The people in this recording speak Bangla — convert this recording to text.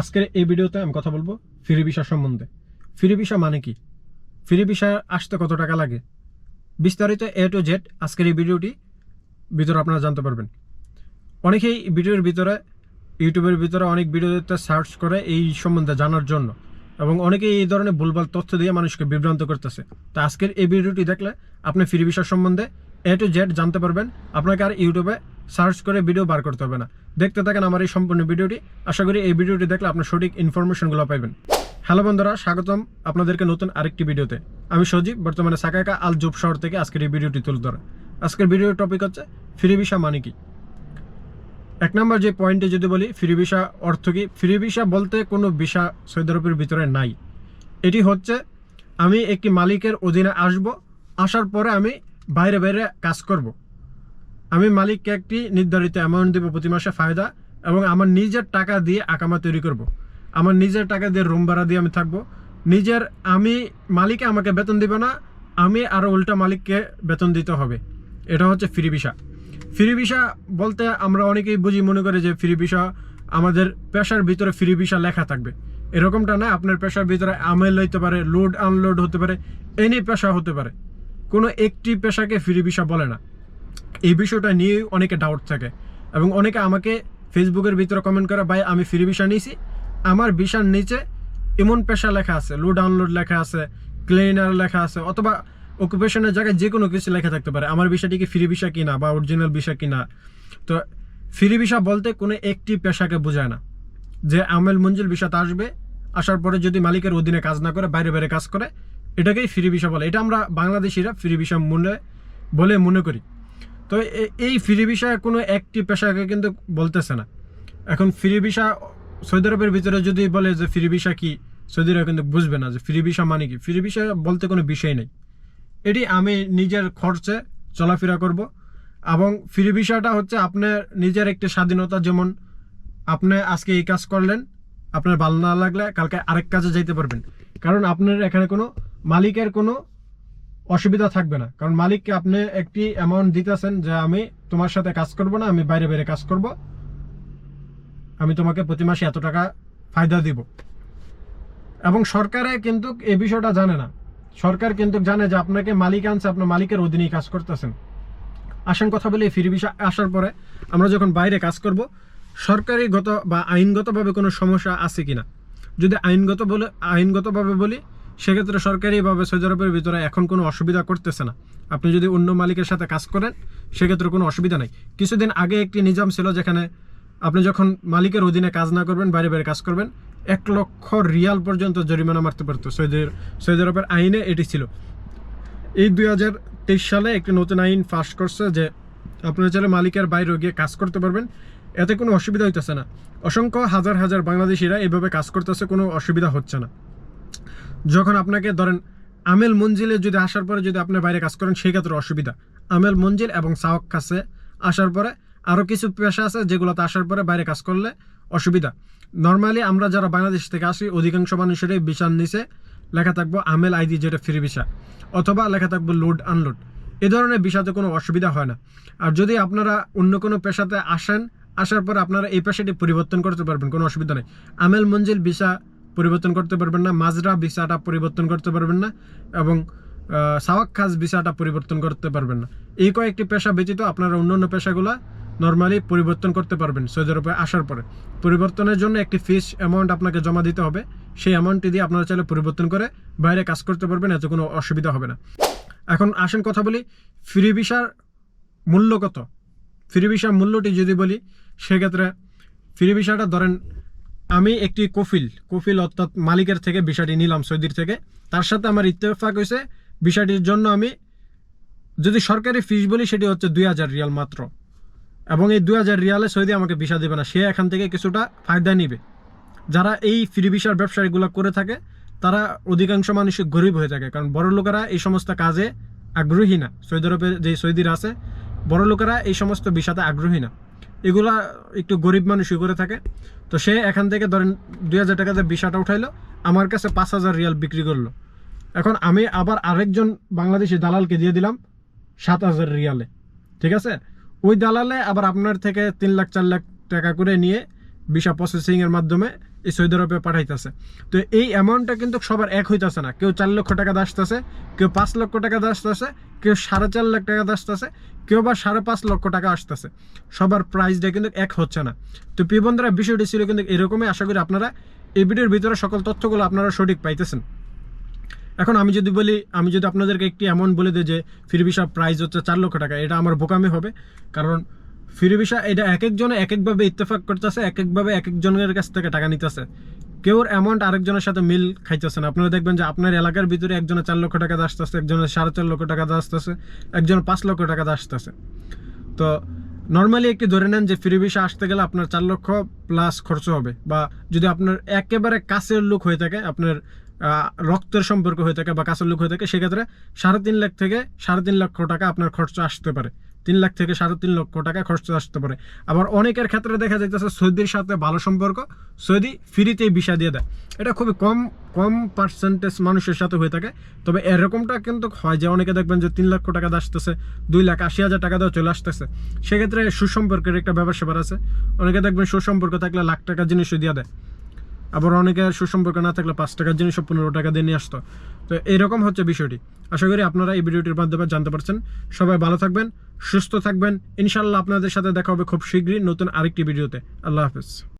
আজকের এই ভিডিওতে আমি কথা বলব ফ্রি ভিসা সম্বন্ধে। ফ্রি ভিসা মানে কি? ফ্রি ভিসা আসতে কত টাকা লাগে? বিস্তারিত এ টু জেড আজকের এই ভিডিওটি ভিতরে আপনারা জানতে পারবেন। অনেকেই ভিডিওর ভিতরে, ইউটিউবের ভিতরে অনেক ভিডিওতে সার্চ করে এই সম্বন্ধে জানার জন্য এবং অনেকেই এই ধরনের ভুলভাল তথ্য দিয়ে মানুষকে বিভ্রান্ত করতেছে। তো আজকের এই ভিডিওটি দেখলে আপনি ফ্রি ভিসা সম্বন্ধে এ টু জেড জানতে পারবেন। আপনাকে আর ইউটিউবে সার্চ করে ভিডিও বার করতে হবে না। দেখতে থাকেন আমার এই সম্পূর্ণ ভিডিওটি। আশা করি এই ভিডিওটি দেখলে আপনার সঠিক ইনফরমেশনগুলো পাবেন হ্যালো বন্ধুরা, স্বাগতম আপনাদেরকে নতুন আরেকটি ভিডিওতে। আমি সজীব, বর্তমানে সাকাকা আল জুব শহর থেকে আজকের এই ভিডিওটি তুলে ধরে। আজকের ভিডিওর টপিক হচ্ছে ফ্রি ভিসা মানে কি? এক নম্বর যে পয়েন্টে যদি বলি, ফ্রি ভিসা অর্থ কি? ফ্রি ভিসা বলতে কোনো ভিসা সৌদি আরবের ভিতরে নাই। এটি হচ্ছে আমি একটি মালিকের অধীনে আসব, আসার পরে আমি বাইরে বাইরে কাজ করব। আমি মালিককে একটি নির্ধারিত অ্যামাউন্ট দেবো প্রতি মাসে ফায়দা এবং আমার নিজের টাকা দিয়ে আকামা তৈরি করব। আমার নিজের টাকা দিয়ে রুম ভাড়া দিয়ে আমি থাকব। নিজের, আমি, মালিকে আমাকে বেতন দিবে না, আমি আরও উল্টা মালিককে বেতন দিতে হবে। এটা হচ্ছে ফ্রি ভিসা ফ্রি ভিসা বলতে আমরা অনেকেই বুঝি মনে করি যে ফ্রি ভিসা আমাদের পেশার ভিতরে ফ্রি ভিসা লেখা থাকবে। এরকমটা না, আপনার পেশার ভিতরে আমেল হইতে পারে লোড আনলোড হতে পারে এনি পেশা হতে পারে। কোনো একটি পেশাকে ফ্রি ভিসা বলে না। এই বিষয়টা নিয়ে অনেকে ডাউট থাকে। এবং অনেকে আমাকে ফেসবুকের ভিতরে কমেন্ট করে, ভাই, আমি ফ্রি ভিসা নিয়েছি। আমার ভিসার নিচে এমন পেশা লেখা আছে লো ডাউনলোড লেখা আছে ক্লিনার লেখা আছে, অথবা অকুপেশনের জায়গায় যে কোনো কিছু লেখা থাকতে পারে। আমার বিষয়টি কি ফ্রি ভিসা কিনা বা অরিজিনাল ভিসা কিনা? তো ফ্রি ভিসা বলতে কোনো একটি পেশাকে বোঝায় না। যে আমেল মঞ্জিল ভিসাতে আসবে, আসার পরে যদি মালিকের অধীনে কাজ না করে, বাইরে বাইরে কাজ করে, এটাকেই ফ্রি ভিসা বলে। এটা আমরা বাংলাদেশিরা ফ্রি ভিসা মনে বলে মনে করি। তো এই ফ্রি ভিসা কোনো একটি পেশাকে কিন্তু বলতেছে না। এখন ফ্রি ভিসা সৌদি আরবের ভিতরে যদি বলে যে ফ্রি ভিসা কি সৌদি আরব কিন্তু বুঝবে না যে ফ্রি ভিসা মানে কি। ফ্রি ভিসা বলতে কোনো বিষয় নেই। এটি আমি নিজের খরচে চলাফেরা করব এবং ফ্রি ভিসাটা হচ্ছে আপনার নিজের একটি স্বাধীনতা যেমন আপনি আজকে এই কাজ করলেন, আপনার ভালো না লাগলে কালকে আরেক কাজে যাইতে পারবেন। কারণ আপনার এখানে কোনো মালিকের কোনো অসুবিধা থাকবে না। কারণ মালিককে আপনি একটি অ্যামাউন্ট দিতেছেন যে আমি তোমার সাথে কাজ করব না, আমি বাইরে বাইরে কাজ করব। আমি তোমাকে প্রতি মাসে এত টাকা ফায়দা দিব। এবং সরকারে কিন্তু এই বিষয়টা জানে না। সরকার কিন্তু জানে যে আপনাকে মালিক আনছে আপনার মালিকের অধীনেই কাজ করতেছেন। আসেন কথা বলি ফ্রি ভিসা আসার পরে আমরা যখন বাইরে কাজ করব সরকারিগত বা আইনগতভাবে কোনো সমস্যা আছে কিনা? যদি আইনগত বলে, আইনগতভাবে বলি সেক্ষেত্রে সরকারিভাবে সৌদি আরবের ভিতরে এখন কোনো অসুবিধা করতেছে না। আপনি যদি অন্য মালিকের সাথে কাজ করেন, সেক্ষেত্রে কোনো অসুবিধা নেই। কিছুদিন আগে একটি নিজাম ছিল যেখানে আপনি যখন মালিকের অধীনে কাজ না করবেন, বাইরে বাইরে কাজ করবেন, এক লক্ষ রিয়াল পর্যন্ত জরিমানা মারতে পারত সৌদি সৌদি আরবের আইনে এটি ছিল। এই দুই হাজার তেইশ সালে একটি নতুন আইন ফাঁস করছে যে আপনারা চাইলে মালিকের বাইরে গিয়ে কাজ করতে পারবেন। এতে কোনো অসুবিধা হইতেছে না। অসংখ্য হাজার হাজার বাংলাদেশিরা এইভাবে কাজ করতেছে, কোনো অসুবিধা হচ্ছে না। যখন আপনাকে ধরেন, আমেল মঞ্জিলে যদি আসার পরে যদি আপনি বাইরে কাজ করেন, সেই ক্ষেত্রে অসুবিধা। আমেল মঞ্জিল এবং সাওয়াক কাছে আসার পরে আরও কিছু পেশা আছে যেগুলোতে আসার পরে বাইরে কাজ করলে অসুবিধা। নর্মালি আমরা যারা বাংলাদেশ থেকে আসি, অধিকাংশ মানুষেরই বিশার নিচে লেখা থাকব আমেল আইডি যেটা ফ্রি ভিসা, অথবা লেখা থাকব লোড আনলোড। এ ধরনের বিষাতে কোনো অসুবিধা হয় না। আর যদি আপনারা অন্য কোনো পেশাতে আসেন, আসার পর আপনারা এই পেশাটি পরিবর্তন করতে পারবেন, কোনো অসুবিধা নেই। আমেল মঞ্জিল ভিসা পরিবর্তন করতে পারবেন না, মাজরা ভিসাটা পরিবর্তন করতে পারবেন না এবং সাওয়াক খাস ভিসাটা পরিবর্তন করতে পারবেন না। এই কয়েকটি পেশা ব্যতীত আপনারা অন্যান্য পেশাগুলো নর্মালি পরিবর্তন করতে পারবেন সৌদি আরবে আসার পরে। পরিবর্তনের জন্য একটি ফিস অ্যামাউন্ট আপনাকে জমা দিতে হবে। সেই অ্যামাউন্টটি দিয়ে আপনারা চাইলে পরিবর্তন করে বাইরে কাজ করতে পারবেন, এতে কোনো অসুবিধা হবে না। এখন আসেন কথা বলি, ফ্রি ভিসার মূল্য কত? ফ্রি ভিসার মূল্যটি যদি বলি, সেক্ষেত্রে ফ্রি ভিসাটা ধরেন আমি একটি কফিল কফিল অর্থাৎ মালিকের থেকে বিষয়টি নিলাম সৌদির থেকে। তার সাথে আমার ইত্তেফাক হয়েছে, বিষয়টির জন্য আমি যদি সরকারি ফিস বলি সেটি হচ্ছে দুই হাজার রিয়াল মাত্র। এবং এই দুই হাজার রিয়ালে সৌদি আমাকে ভিসা দেবে না, সে এখান থেকে কিছুটা ফায়দা নিবে। যারা এই ফ্রি ভিসার ব্যবসায়ীগুলো করে থাকে, তারা অধিকাংশ মানুষই গরিব হয়ে থাকে, কারণ বড় লোকেরা এই সমস্ত কাজে আগ্রহী না। সৌদি আরবে যে সৌদিরা আছে, বড় লোকেরা এই সমস্ত বিষাতে আগ্রহী না। এগুলা একটু গরিব মানুষই করে থাকে। তো সে এখান থেকে ধরেন দুই হাজার টাকাতে বিশাটা উঠাইলো, আমার কাছে পাঁচ হাজার রিয়াল বিক্রি করল। এখন আমি আবার আরেকজন বাংলাদেশি দালালকে দিয়ে দিলাম সাত হাজার রিয়ালে, ঠিক আছে? ওই দালালে আবার আপনার থেকে তিন লাখ, চার লাখ টাকা করে নিয়ে ভিসা প্রসেসিংয়ের মাধ্যমে এই সৌদি আরবে পাঠাইতেছে। তো এই অ্যামাউন্টটা কিন্তু সবার এক হইতেছে না। কেউ চার লক্ষ টাকা আসতেছে কেউ পাঁচ লক্ষ টাকা আসতেছে কেউ সাড়ে চার লাখ টাকা আসতেছে কেউ বা সাড়ে পাঁচ লক্ষ টাকা আসতেছে। সবার প্রাইসটা কিন্তু এক হচ্ছে না। তো প্রিয় বন্ধুরা, বিষয়টি ছিল কিন্তু এরকমই। আশা করি আপনারা এই ভিডিওর ভিতরে সকল তথ্যগুলো আপনারা সঠিক পাইতেছেন। এখন আমি যদি বলি, আমি যদি আপনাদেরকে একটি অ্যামাউন্ট বলে দিই যে ফ্রি প্রাইস হচ্ছে চার লক্ষ টাকা, এটা আমার বোকামি হবে। কারণ ফ্রি ভিসা এটা এক একজনে এক একভাবে ইত্তেফাক করতেছে এক একভাবে এক একজনের কাছ থেকে টাকা নিতেছে। কেউর অ্যামাউন্ট আরেকজনের সাথে মিল খাইতেছে না। আপনারা দেখবেন যে আপনার এলাকার ভিতরে একজনের চার লক্ষ টাকা আসতেছে, একজনের সাড়ে চার লক্ষ টাকা আসতেছে, একজনের পাঁচ লক্ষ টাকা আসতেছে। তো নর্মালি একটি ধরে নেন যে ফ্রি ভিসা আসতে গেলে আপনার চার লক্ষ প্লাস খরচ হবে বা যদি আপনার একেবারে কাছের লোক হয়ে থাকে, আপনার রক্তের সম্পর্ক হয়ে থাকে বা কাছের লোক হয়ে থাকে, সেক্ষেত্রে সাড়ে তিন লাখ থেকে সাড়ে তিন লক্ষ টাকা আপনার খরচ আসতে পারে। তিন লাখ থেকে সাড়ে তিন লক্ষ টাকা খরচ আসতে পারে। আবার অনেকের ক্ষেত্রে দেখা যাইতেছে সৌদির সাথে ভালো সম্পর্ক, সৌদি ফ্রিতেই ভিসা দিয়ে দেয়। এটা খুবই কম কম পার্সেন্টেজ মানুষের সাথে হয়ে থাকে। তবে এরকমটা কিন্তু হয় যে অনেকে দেখবেন যে তিন লক্ষ টাকা দিয়ে আসতেছে, দুই লাখ আশি হাজার টাকা দিয়ে চলে আসতেছে। সেক্ষেত্রে সুসম্পর্কের একটা ব্যাপার আছে। অনেকে দেখবেন সুসম্পর্ক থাকলে লাখ টাকা জিনিসও দিয়ে দেয়। আবার অনেকে সুসম্পর্ক না থাকলে পাঁচ টাকার জিনিসও পনেরো টাকা দিয়ে নিয়ে আসতো। তো এরকম হচ্ছে বিষয়টি। আশা করি আপনারা এই ভিডিওটির মাধ্যমে জানতে পারছেন। সবাই ভালো থাকবেন, সুস্থ থাকবেন। ইনশাল্লাহ আপনাদের সাথে দেখা হবে খুব শীঘ্রই নতুন আরেকটি ভিডিওতে। আল্লাহ হাফিজ।